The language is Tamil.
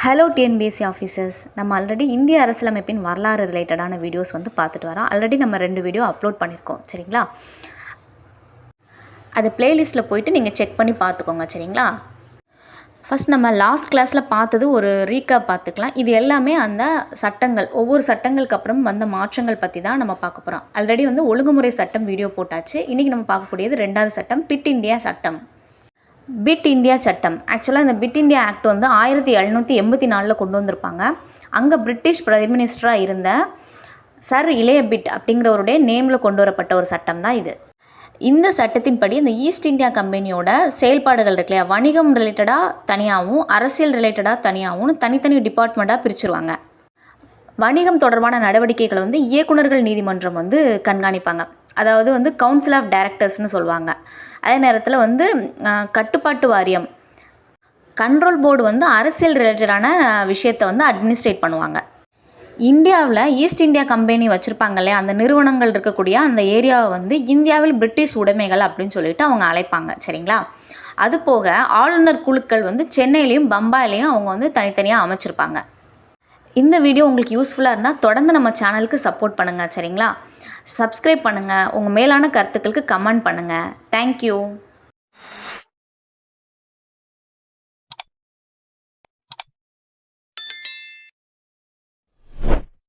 ஹலோ டிஎன்பிஎஸ்சி ஆஃபீஸர்ஸ் நம்ம ஆல்ரெடி இந்திய அரசியலமைப்பின் வரலாறு ரிலேட்டடான வீடியோஸ் வந்து பார்த்துட்டு வரோம். ஆல்ரெடி நம்ம ரெண்டு வீடியோ அப்லோட் பண்ணியிருக்கோம் சரிங்களா? அது பிளேலிஸ்ட்டில் போயிட்டு நீங்கள் செக் பண்ணி பார்த்துக்கோங்க. சரிங்களா? ஃபஸ்ட் நம்ம லாஸ்ட் கிளாஸில் பார்த்தது ஒரு ரீகேப் பார்த்துக்கலாம். இது எல்லாமே அந்த சட்டங்கள் ஒவ்வொரு சட்டங்களுக்கு அப்புறம் வந்த மாற்றங்கள் பற்றி தான் நம்ம பார்க்க போகிறோம் ஆல்ரெடி வந்து ஒழுங்குமுறை சட்டம் வீடியோ போட்டாச்சு. இன்றைக்கி நம்ம பார்க்கக்கூடியது ரெண்டாவது சட்டம் பிட் இண்டியா சட்டம். பிட் இந்தியா சட்டம். ஆக்சுவலாக இந்த பிட் இந்தியா ஆக்ட் வந்து ஆயிரத்தி எழுநூற்றி எண்பத்தி நாலில் கொண்டு வந்திருப்பாங்க. அங்கே பிரிட்டிஷ் பிரைம் மினிஸ்டராக இருந்த சர் இளைய பிட் அப்படிங்கிறவருடைய நேமில் கொண்டு வரப்பட்ட ஒரு சட்டம் தான் இது. இந்த சட்டத்தின்படி இந்த ஈஸ்ட் இந்தியா கம்பெனியோட செயல்பாடுகள் இருக்கு இல்லையா? வணிகம் ரிலேட்டடாக தனியாகவும் அரசியல் ரிலேட்டடாக தனியாகவும் தனித்தனி டிபார்ட்மெண்ட்டாக பிரிச்சுருவாங்க. வணிகம் தொடர்பான நடவடிக்கைகளை வந்து இயக்குனர்கள் நீதிமன்றம் வந்து கண்காணிப்பாங்க. அதாவது வந்து கவுன்சில் ஆஃப் டைரக்டர்ஸ்னு சொல்லுவாங்க. அதே நேரத்தில் வந்து கட்டுப்பாட்டு வாரியம் கண்ட்ரோல் போர்டு வந்து அரசியல் ரிலேட்டடான விஷயத்தை வந்து அட்மினிஸ்ட்ரேட் பண்ணுவாங்க. இந்தியாவில் ஈஸ்ட் இந்தியா கம்பெனி வச்சுருப்பாங்க இல்லையா? அந்த நிறுவனங்கள் இருக்கக்கூடிய அந்த ஏரியாவை வந்து இந்தியாவில் பிரிட்டிஷ் உடைமைகள் அப்படின்னு சொல்லிட்டு அவங்க அழைப்பாங்க. சரிங்களா? அது போக ஆளுநர் குழுக்கள் வந்து சென்னையிலையும் பம்பாயிலையும் அவங்க வந்து தனித்தனியாக அமைச்சிருப்பாங்க. இந்த வீடியோ உங்களுக்கு யூஸ்ஃபுல்லாக இருந்தால் தொடர்ந்து நம்ம சேனலுக்கு சப்போர்ட் பண்ணுங்கள் சரிங்களா? சப்ஸ்கிரைப் பண்ணுங்கள் உங்கள் மேலான கருத்துக்களுக்கு கமெண்ட் பண்ணுங்கள் தேங்க்யூ